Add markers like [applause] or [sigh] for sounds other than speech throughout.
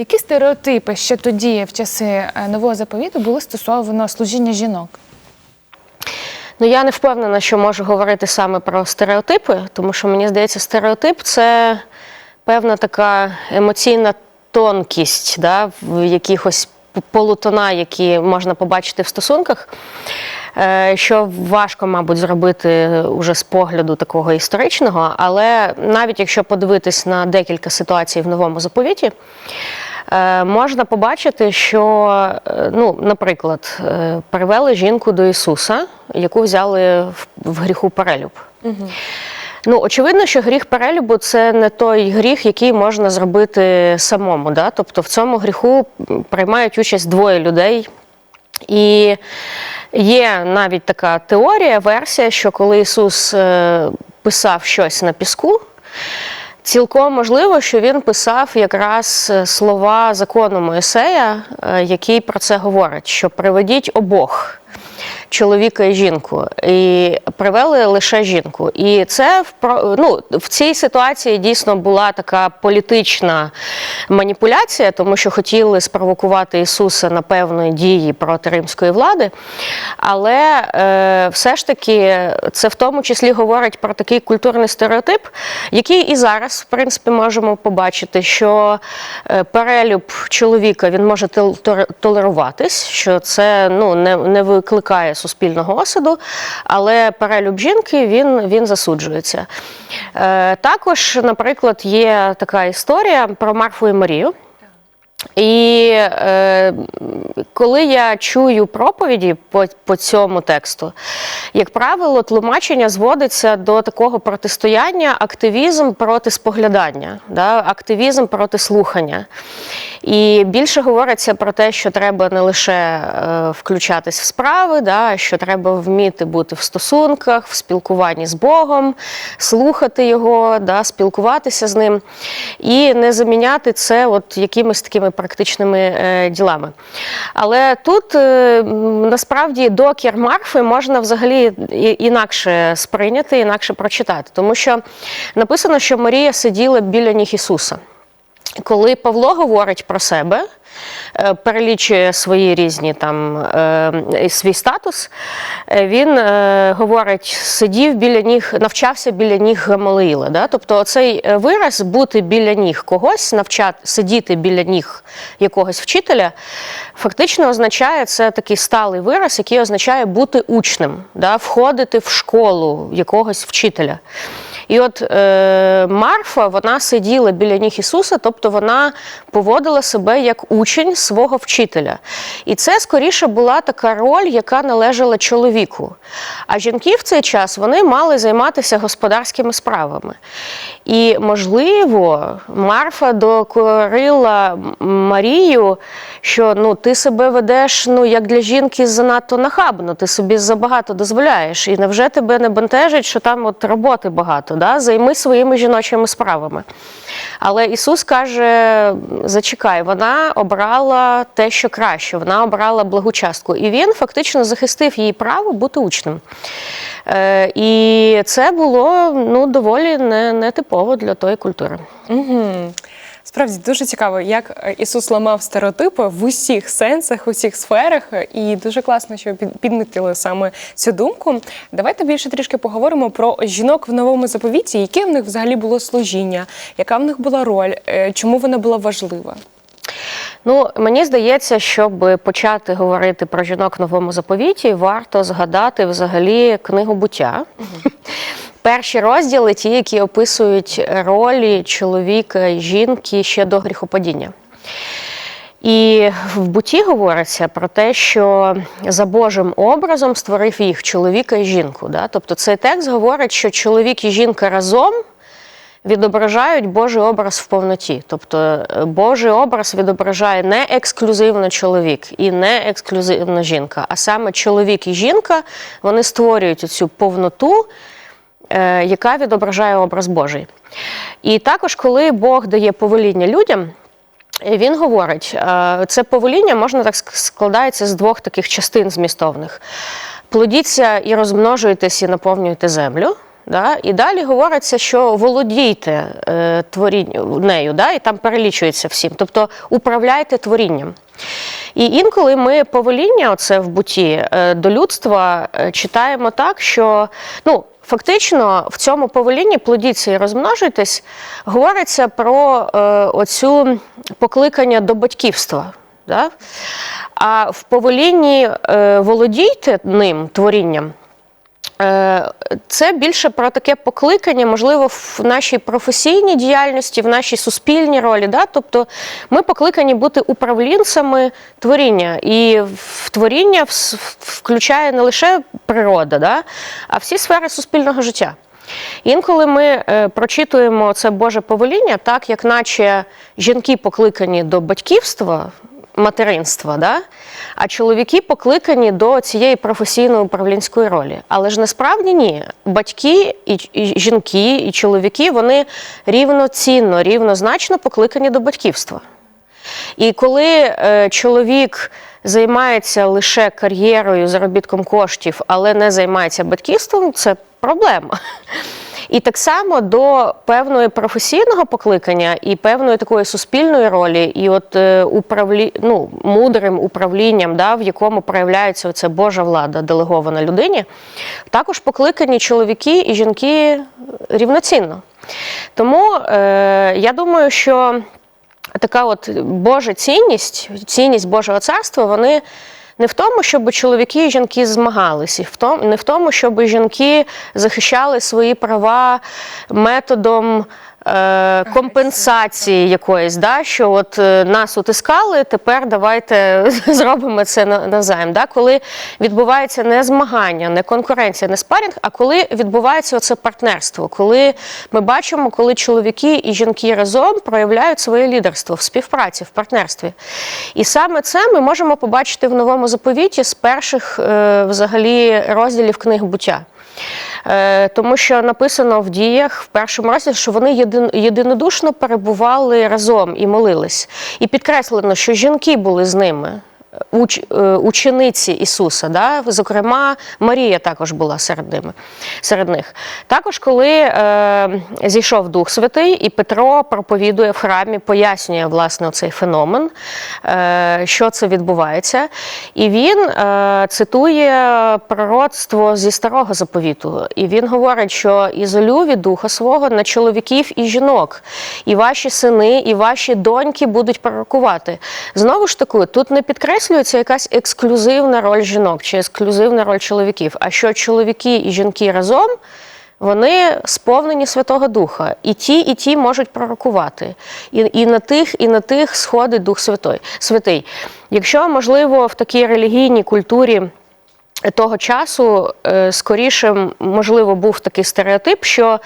Які стереотипи ще тоді, в часи е, нового заповіту, були стосовно служіння жінок? Ну я не впевнена, що можу говорити саме про стереотипи, тому що мені здається, стереотип це певна така емоційна тонкість, да, в якихось полутона, які можна побачити в стосунках. е, Що важко, мабуть, зробити уже з погляду такого історичного, але навіть якщо подивитись на декілька ситуацій в новому заповіті, можна побачити, що, е, ну, наприклад, е, привели жінку до Ісуса, яку взяли в, гріху перелюб. Ну, очевидно, що гріх перелюбу це не той гріх, який можна зробити самому. Да? Тобто в цьому гріху приймають участь двоє людей. І є навіть така теорія, версія, що коли Ісус е, писав щось на піску, цілком можливо, що він писав якраз е, слова закону Моїсея, е, який про це говорить: що приведіть обох. Чоловіка і жінку, і привели лише жінку. І це ну, в цій ситуації дійсно була така політична маніпуляція, тому що хотіли спровокувати Ісуса на певної дії проти римської влади. Але е, все ж таки це в тому числі говорить про такий культурний стереотип, який і зараз, в принципі, можемо побачити, що е, перелюб чоловіка він може толеруватись, що це ну, не, не викликає суспільного осуду, але перелюб жінки він, він засуджується. Е, також, наприклад, є така історія про Марфу і Марію. І е, коли я чую проповіді по, по цьому тексту, як правило, тлумачення зводиться до такого протистояння активізм проти споглядання, да, активізм проти слухання. І більше говориться про те, що треба не лише е, включатись в справи, да, що треба вміти бути в стосунках, в спілкуванні з Богом, слухати його, да, спілкуватися з ним, і не заміняти це от якимись такими практичними е, ділами. Але тут е, насправді докір Марфи можна взагалі інакше сприйняти, інакше прочитати, тому що написано, що Марія сиділа біля ніг Ісуса. Коли Павло говорить про себе, е, перелічує свої різні там е, свій статус, е, він е, говорить, сидів біля ніг, навчався біля ніг Гамалиїла. Да? Тобто оцей е, вираз бути біля ніг когось, навчати, сидіти біля ніг якогось вчителя, фактично означає це такий сталий вираз, який означає бути учнем, да? входити в школу якогось вчителя. І от е, Марфа вона сиділа біля ніг Ісуса, тобто вона поводила себе як учень свого вчителя. І це скоріше була така роль, яка належала чоловіку. А жінки в цей час вони мали займатися господарськими справами. І, можливо, Марфа докорила Марію, що ну, ти себе ведеш ну, як для жінки занадто нахабно, ти собі забагато дозволяєш. І невже тебе не бентежить, що там от роботи багато? Да? Займи своїми жіночими справами. Але Ісус каже: зачекай, вона обрала те, що краще, вона обрала благу частку. І він фактично захистив її право бути учнем. Е, і це було ну, доволі не- нетипово для тої культури. Угу. Справді дуже цікаво, як е, Ісус ламав стереотипи в усіх сенсах, в усіх сферах, і дуже класно, що підмітили саме цю думку. Давайте більше трішки поговоримо про жінок в новому заповіті, яке в них взагалі було служіння, яка в них була роль, е, чому вона була важлива. Ну, мені здається, щоб почати говорити про жінок в новому заповіті, варто згадати взагалі книгу буття. [laughs] Перші розділи, ті, які описують ролі чоловіка і жінки ще до гріхопадіння. І в буті говориться про те, що за Божим образом створив їх чоловіка і жінку. Да? Тобто цей текст говорить, що чоловік і жінка разом відображають Божий образ в повноті. Тобто е, Божий образ відображає не ексклюзивно чоловік і не ексклюзивно жінка, а саме чоловік і жінка вони створюють цю повноту, яка відображає образ Божий. І також, коли Бог дає повеління людям. Він говорить, е, це повеління можна так складається з двох таких частин змістовних: плодіться і розмножуйтесь, і наповнюйте землю. Да? І далі говориться, що володійте е, творінь, нею, да? і там перелічується всім. Тобто управляйте творінням. І інколи ми повеління, оце в буті е, до людства е, читаємо так, що ну, фактично в цьому повелінні плодіться і розмножуйтесь, говориться про е, оцю покликання до батьківства. Да? А в повелінні е, володійте ним творінням. Е, Це більше про таке покликання, можливо, в нашій професійній діяльності, в нашій суспільній ролі. Да? Тобто ми покликані бути управлінцями творіння. І в творіння включає не лише природа, да? а всі сфери суспільного життя. Інколи ми е, прочитуємо це Боже повеління, так як наче жінки покликані до батьківства, материнства, да? а чоловіки покликані до цієї професійної управлінської ролі. Але ж насправді ні. Батьки і, і жінки, і чоловіки вони рівноцінно, рівнозначно покликані до батьківства. І коли е, чоловік займається лише кар'єрою, заробітком коштів, але не займається батьківством, це проблема. І так само до певної професійного покликання і певної такої суспільної ролі, і от е, управлі... ну, мудрим управлінням, да, в якому проявляється ця Божа влада, делегована людині, також покликані чоловіки і жінки рівноцінно. Тому е, я думаю, що така от Божа цінність, цінність Божого царства, вони не в тому, щоб чоловіки і жінки змагалися, не в тому, щоб жінки захищали свої права методом. Е, Компенсації якоїсь, да, що от е, нас утискали, тепер давайте [laughs] зробимо це назаєм. Да, коли відбувається не змагання, не конкуренція, не спарінг, а коли відбувається оце партнерство, коли ми бачимо, коли чоловіки і жінки разом проявляють своє лідерство в співпраці, в партнерстві. І саме це ми можемо побачити в новому заповіті з перших е, взагалі розділів книг буття. Е, Тому що написано в діях в першому разі, що вони єдин, єдинодушно перебували разом і молились. І підкреслено, що жінки були з ними. Уч, е, учениці Ісуса, да? зокрема, Марія також була серед ними, серед них. Також, коли е, зійшов Дух Святий, і Петро проповідує в храмі, пояснює власне цей феномен, е, що це відбувається. І він е, цитує пророцтво зі старого заповіту. І він говорить, що ізолю від духа свого на чоловіків і жінок, і ваші сини, і ваші доньки будуть пророкувати. Знову ж таки, тут не підкреслюється якась ексклюзивна роль жінок чи ексклюзивна роль чоловіків, а що чоловіки і жінки разом. Вони сповнені Святого Духа, і ті, і ті можуть пророкувати. І, і на тих, і на тих сходить Дух Святой, Святий. Якщо, можливо, в такій релігійній культурі того часу е, скоріше, можливо, був такий стереотип, що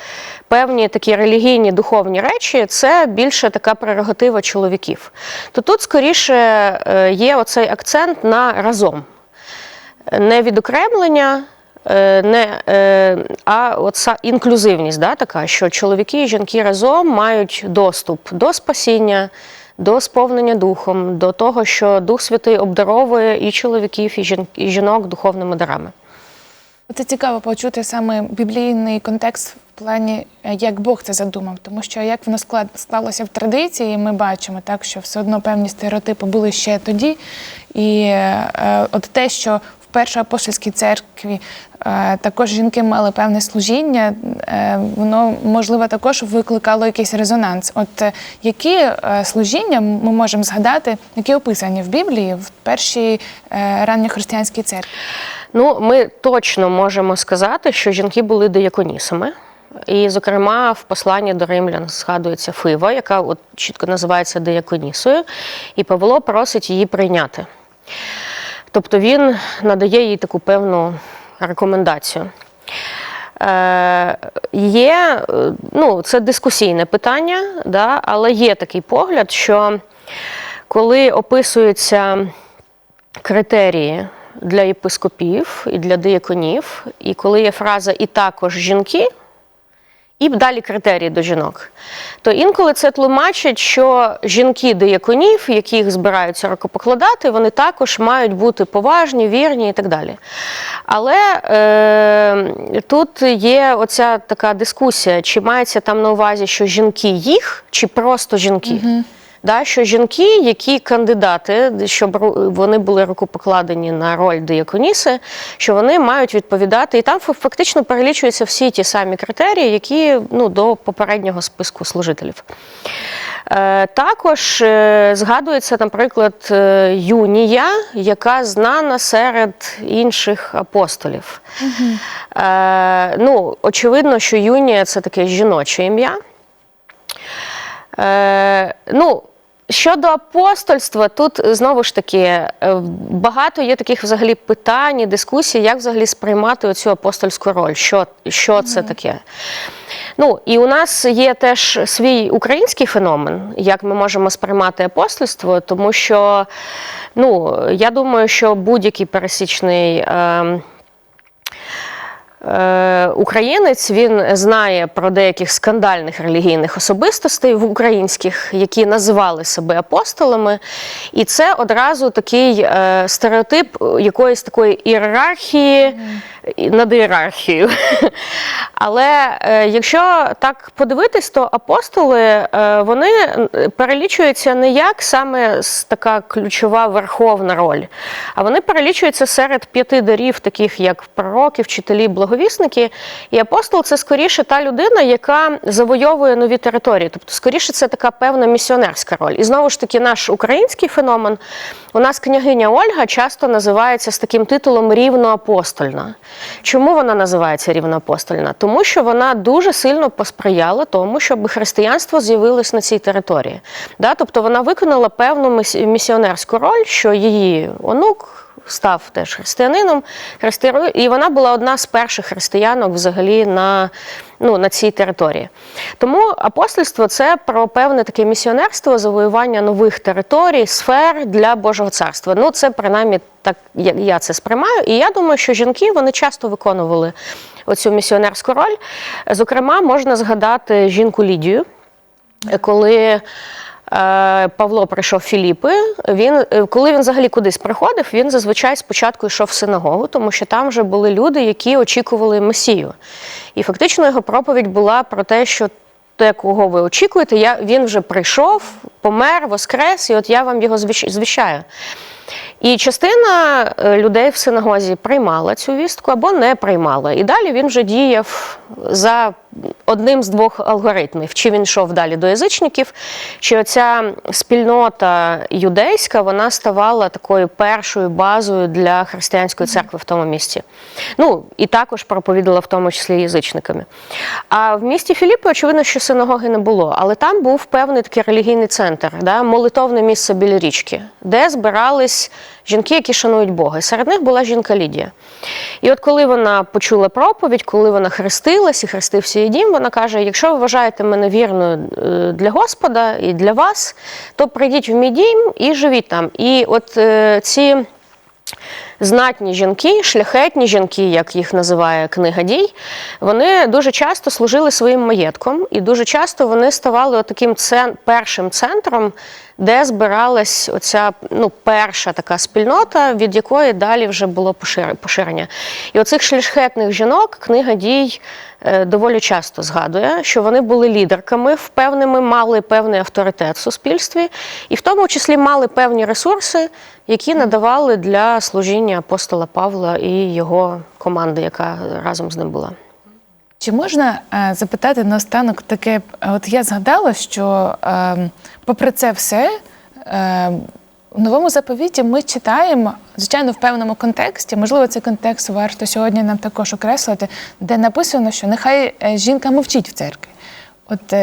певні такі релігійні духовні речі це більше така прерогатива чоловіків. То тут скоріше е, є оцей акцент на разом. Не відокремлення, е, не, а от інклюзивність, да, така, що чоловіки і жінки разом мають доступ до спасіння, до сповнення духом, до того, що Дух Святий обдаровує і чоловіків, і жінок духовними дарами. Це цікаво почути саме біблійний контекст в плані, е, як Бог це задумав, тому що як воно склалося в традиції, ми бачимо так, що все одно певні стереотипи були ще тоді. І е, от те, що в першоапостольській церкві е, також жінки мали певне служіння, е, воно можливо також викликало якийсь резонанс. От е, які служіння ми можемо згадати, які описані в Біблії в першій ранньохристиянській церкві? Ну, ми точно можемо сказати, що жінки були дияконісами. І, зокрема, в посланні до римлян згадується Фива, яка от чітко називається дияконісою, і Павло просить її прийняти. Тобто він надає їй таку певну рекомендацію. Е, є, ну, це дискусійне питання, да, але є такий погляд, що коли описуються критерії для єпископів і для дияконів, і коли є фраза і також жінки, І далі критерії до жінок. То інколи це тлумачить, що жінки деяконів, які їх збираються рукопокладати, вони також мають бути поважні, вірні і так далі. Але е, тут є оця така дискусія, чи мається там на увазі, що жінки їх, чи просто жінки. Да, що жінки, які кандидати, щоб вони були рукопокладені на роль дияконіси, що вони мають відповідати, і там фактично перелічуються всі ті самі критерії, які ну, до попереднього списку служителів. Е, також е, згадується, наприклад, е, Юнія, яка знана серед інших апостолів. Е, ну, очевидно, що Юнія це таке жіноче ім'я. Е, ну, щодо апостольства, тут е, знову ж таки е, багато є таких взагалі питань, і дискусій, як взагалі сприймати оцю апостольську роль, що, що це таке. Ну, і у нас є теж свій український феномен, як ми можемо сприймати апостольство, тому що ну, я думаю, що будь-який пересічний. Е, Українець він знає про деяких скандальних релігійних особистостей в українських, які називали себе апостолами, і це одразу такий е, стереотип якоїсь такої ієрархії над ієрархією. [laughs] Але е, якщо так подивитись, то апостоли е, вони перелічуються не як саме така ключова верховна роль, а вони перелічуються серед п'яти дарів, таких як пророки, вчителі, благовісники. І апостол це скоріше та людина, яка завойовує нові території. Тобто, скоріше, це така певна місіонерська роль. І знову ж таки, наш український феномен. У нас княгиня Ольга часто називається з таким титулом рівноапостольна. Чому вона називається рівноапостольна? Тому що вона дуже сильно посприяла тому, щоб християнство з'явилось на цій території. Да? Тобто вона виконала певну місіонерську роль, що її онук. Став теж християнином, христи- і вона була одна з перших християнок взагалі на, ну, на цій території. Тому апостольство це про певне таке місіонерство, завоювання нових територій, сфер для Божого царства. Ну, це принаймні так я це сприймаю. І я думаю, що жінки вони часто виконували оцю місіонерську роль. Зокрема, можна згадати жінку Лідію, коли. Е, Павло прийшов Філіпи. Він, е, коли він взагалі кудись приходив, він зазвичай спочатку йшов в синагогу, тому що там вже були люди, які очікували Месію. І фактично його проповідь була про те, що те, кого ви очікуєте, я, він вже прийшов, помер, воскрес, і от я вам його звіщ- звіщаю. І частина е, людей в синагозі приймала цю вістку або не приймала. І далі він вже діяв за одним з двох алгоритмів: чи він йшов далі до язичників, чи оця спільнота юдейська вона ставала такою першою базою для християнської церкви в тому місці. Ну і також проповідала в тому числі язичниками. А в місті Філіппи, очевидно, що синагоги не було, але там був певний такий релігійний центр, да, молитовне місце біля річки, де збирались жінки, які шанують Бога. І серед них була жінка Лідія. І от коли вона почула проповідь, коли вона хрестилась і хрестився її дім, вона каже: якщо ви вважаєте мене вірною е, для Господа і для вас, то прийдіть в мій дім і живіть там. І от е, ці. Знатні жінки, шляхетні жінки, як їх називає книга дій, вони дуже часто служили своїм маєтком, і дуже часто вони ставали таким цен, першим центром, де збиралась оця ну, перша така спільнота, від якої далі вже було пошир- поширення. І оцих шляхетних жінок книга дій е, доволі часто згадує, що вони були лідерками, впевненими, мали певний авторитет в суспільстві, і в тому числі мали певні ресурси, які надавали для служіння апостола Павла і його команди, яка разом з ним була. Чи можна е, запитати наостанок таке? От я згадала, що е, попри це все, е, в новому заповіті ми читаємо, звичайно, в певному контексті. Можливо, цей контекст варто сьогодні нам також окреслити, де написано, що нехай жінка мовчить в церкві. От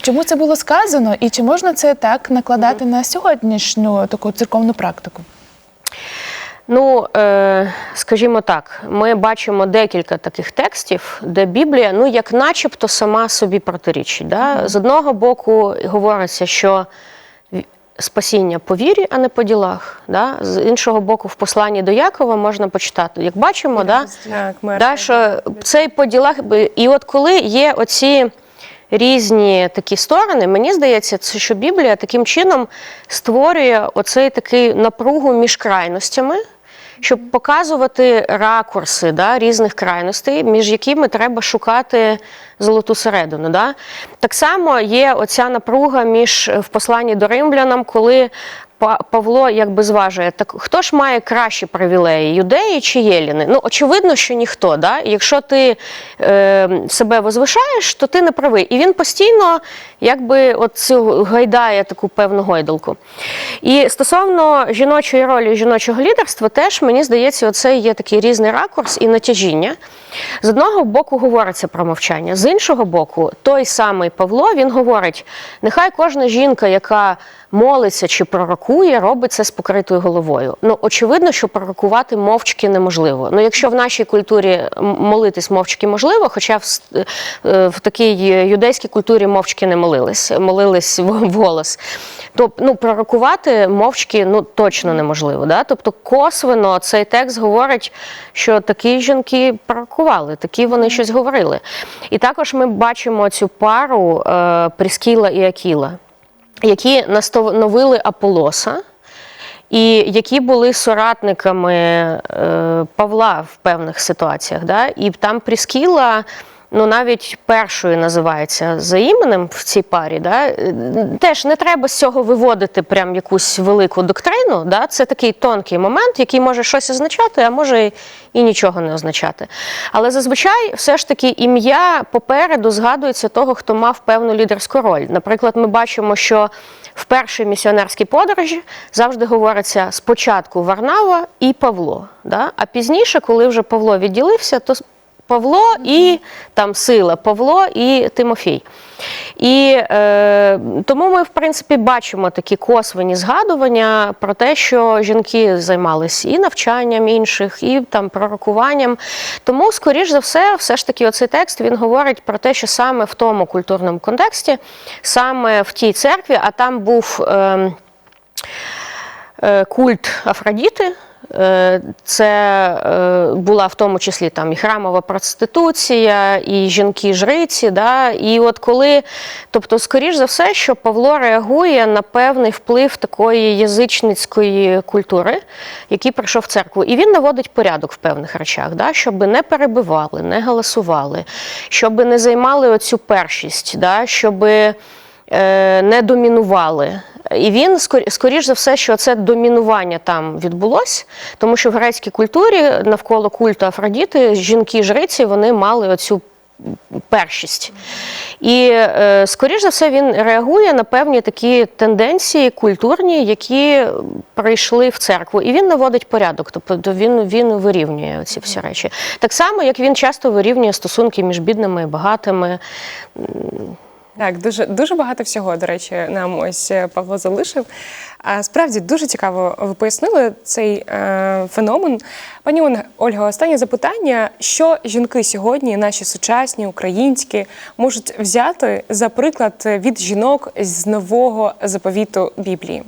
чому це було сказано, і чи можна це так накладати на сьогоднішню таку церковну практику? Ну, е, скажімо так, ми бачимо декілька таких текстів, де Біблія, ну, як начебто сама собі протирічить. Да? З одного боку, говориться, що спасіння по вірі, а не по ділах. Да? З іншого боку, в посланні до Якова можна почитати. Як бачимо, да? Так, Да, що цей по ділах, і от коли є оці різні такі сторони. Мені здається, це що Біблія таким чином створює оцей такий напругу між крайностями. Щоб показувати ракурси да, різних крайностей, між якими треба шукати золоту середину. Да? Так само є оця напруга між в посланні до римлянам, коли Павло якби зважує, так хто ж має кращі привілеї, юдеї чи єліни? Ну, очевидно, що ніхто. Да? Якщо ти е, себе возвишаєш, то ти не правий. І він постійно якби от цю гайдає таку певну гойдалку. І стосовно жіночої ролі, жіночого лідерства, теж мені здається, оце є такий різний ракурс і натяжіння. З одного боку говориться про мовчання, з іншого боку, той самий Павло він говорить: нехай кожна жінка, яка молиться чи пророкує, робить це з покритою головою. Ну, очевидно, що пророкувати мовчки неможливо. Ну, якщо в нашій культурі молитись мовчки можливо, хоча в, е, в такій юдейській культурі мовчки не молились, молились в- [laughs] вголос. То ну, пророкувати мовчки ну, точно неможливо. Да? Тобто косвенно цей текст говорить, що такі жінки пророкували, такі вони щось говорили. І також ми бачимо цю пару е, Пріскіла і Акіла які настановили Аполоса, і які були соратниками е, Павла в певних ситуаціях. Да? І там Пріскіла. Ну, навіть першою називається за іменем в цій парі. Да? Теж не треба з цього виводити прям якусь велику доктрину. Да? Це такий тонкий момент, який може щось означати, а може і нічого не означати. Але зазвичай все ж таки ім'я попереду згадується того, хто мав певну лідерську роль. Наприклад, ми бачимо, що в першій місіонерській подорожі завжди говориться спочатку Варнава і Павло. Да? А пізніше, коли вже Павло відділився, то Павло і там сила, Павло і Тимофій. І е, тому ми, в принципі, бачимо такі косвені згадування про те, що жінки займалися і навчанням інших, і там пророкуванням. Тому, скоріш за все, все ж таки, оцей текст він говорить про те, що саме в тому культурному контексті, саме в тій церкві, а там був. Е, е, культ Афродіти. Е, Це е, була в тому числі там і храмова проституція, і жінки-жриці. Да? І от коли, тобто, скоріш за все, що Павло реагує на певний вплив такої язичницької культури, який прийшов в церкву. І він наводить порядок в певних речах, да? щоб не перебивали, не галасували, щоб не займали оцю першість, да? щоб не домінували. І він скоріш за все, що це домінування там відбулось, тому що в грецькій культурі навколо культу Афродіти жінки-жриці вони мали оцю першість. І е, скоріш за все він реагує на певні такі тенденції культурні, які прийшли в церкву. І він наводить порядок, тобто він, він вирівнює ці всі речі. Так само, як він часто вирівнює стосунки між бідними і багатими. Так, дуже дуже багато всього, до речі, нам ось е, Павло залишив. А справді дуже цікаво ви пояснили цей е, феномен. Пані Ольга- останнє запитання: що жінки сьогодні, наші сучасні, українські, можуть взяти за приклад від жінок з нового заповіту Біблії?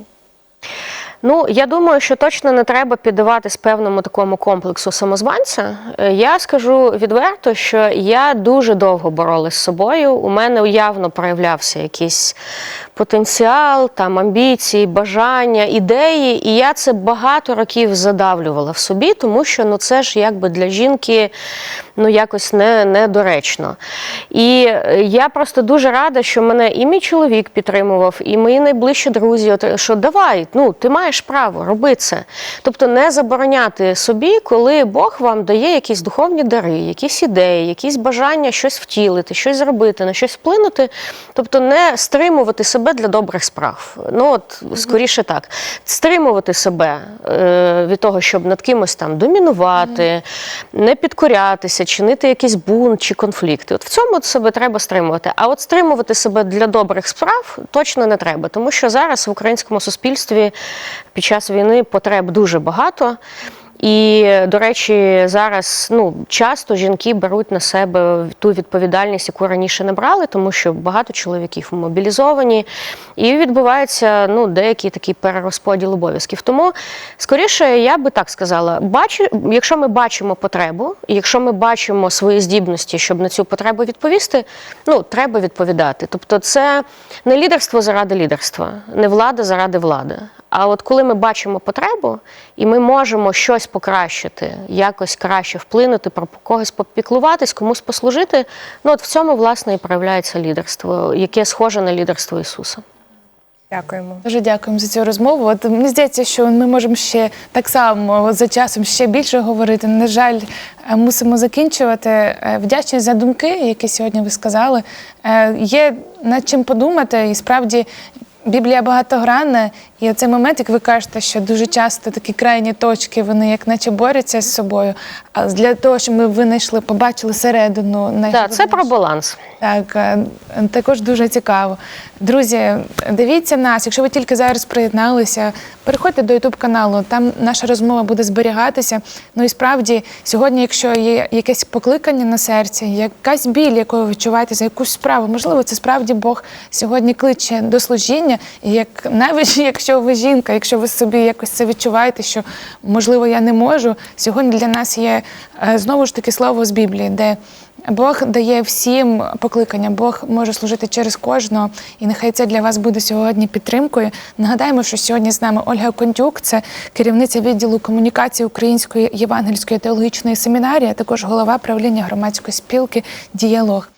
Ну, я думаю, що точно не треба піддаватись певному такому комплексу самозванця. Е, Я скажу відверто, що я дуже довго боролась з собою. У мене уявно проявлявся якийсь потенціал, там амбіції, бажання, ідеї. І я це багато років задавлювала в собі, тому що ну це ж якби для жінки ну якось не, недоречно. І е, я просто дуже рада, що мене і мій чоловік підтримував, і мої найближчі друзі, що давай, ну ти маєш право, роби це. Тобто не забороняти собі, коли Бог вам дає якісь духовні дари, якісь ідеї, якісь бажання щось втілити, щось зробити, на щось вплинути. Тобто не стримувати себе для добрих справ. Ну от скоріше так. Стримувати себе е, від того, щоб над кимось там домінувати, не підкорятися, чинити якийсь бунт чи конфлікти. От в цьому себе треба стримувати. А от стримувати себе для добрих справ точно не треба, тому що зараз в українському суспільстві під час війни потреб дуже багато. І, до речі, зараз ну, часто жінки беруть на себе ту відповідальність, яку раніше не брали, тому що багато чоловіків мобілізовані, і відбувається ну, деякий такий перерозподіл обов'язків. Тому, скоріше, я би так сказала, бачу, якщо ми бачимо потребу, якщо ми бачимо свої здібності, щоб на цю потребу відповісти, ну, треба відповідати. Тобто, це не лідерство заради лідерства, не влада заради влади. А от коли ми бачимо потребу, і ми можемо щось покращити, якось краще вплинути, про когось попіклуватись, комусь послужити, ну от в цьому власне і проявляється лідерство, яке схоже на лідерство Ісуса. Дякуємо. Дуже дякуємо за цю розмову. От мені здається, що ми можемо ще так само за часом ще більше говорити. На жаль, е, мусимо закінчувати. Е, Вдячні за думки, які сьогодні ви сказали. Е, Є над чим подумати, і справді. Біблія багатогранна, і оцей момент, як ви кажете, що дуже часто такі крайні точки, вони як наче борються з собою. А для того, щоб ми винайшли, побачили середину, Так, це про баланс. Так, е, також дуже цікаво. Друзі, дивіться нас. Якщо ви тільки зараз приєдналися, переходьте до Ютуб каналу. Там наша розмова буде зберігатися. Ну і справді, сьогодні, якщо є якесь покликання на серці, якась біль, яку ви відчуваєте за якусь справу, можливо, це справді Бог сьогодні кличе до служіння. І як навіть [laughs] якщо ви жінка, якщо ви собі якось це відчуваєте, що можливо я не можу, сьогодні для нас є е, знову ж таки слово з Біблії, де Бог дає всім покликання, Бог може служити через кожного, і нехай це для вас буде сьогодні підтримкою. Нагадаємо, що сьогодні з нами Ольга Кондюк, це керівниця відділу комунікації Української євангельської теологічної семінарії, а також голова правління громадської спілки Діалог.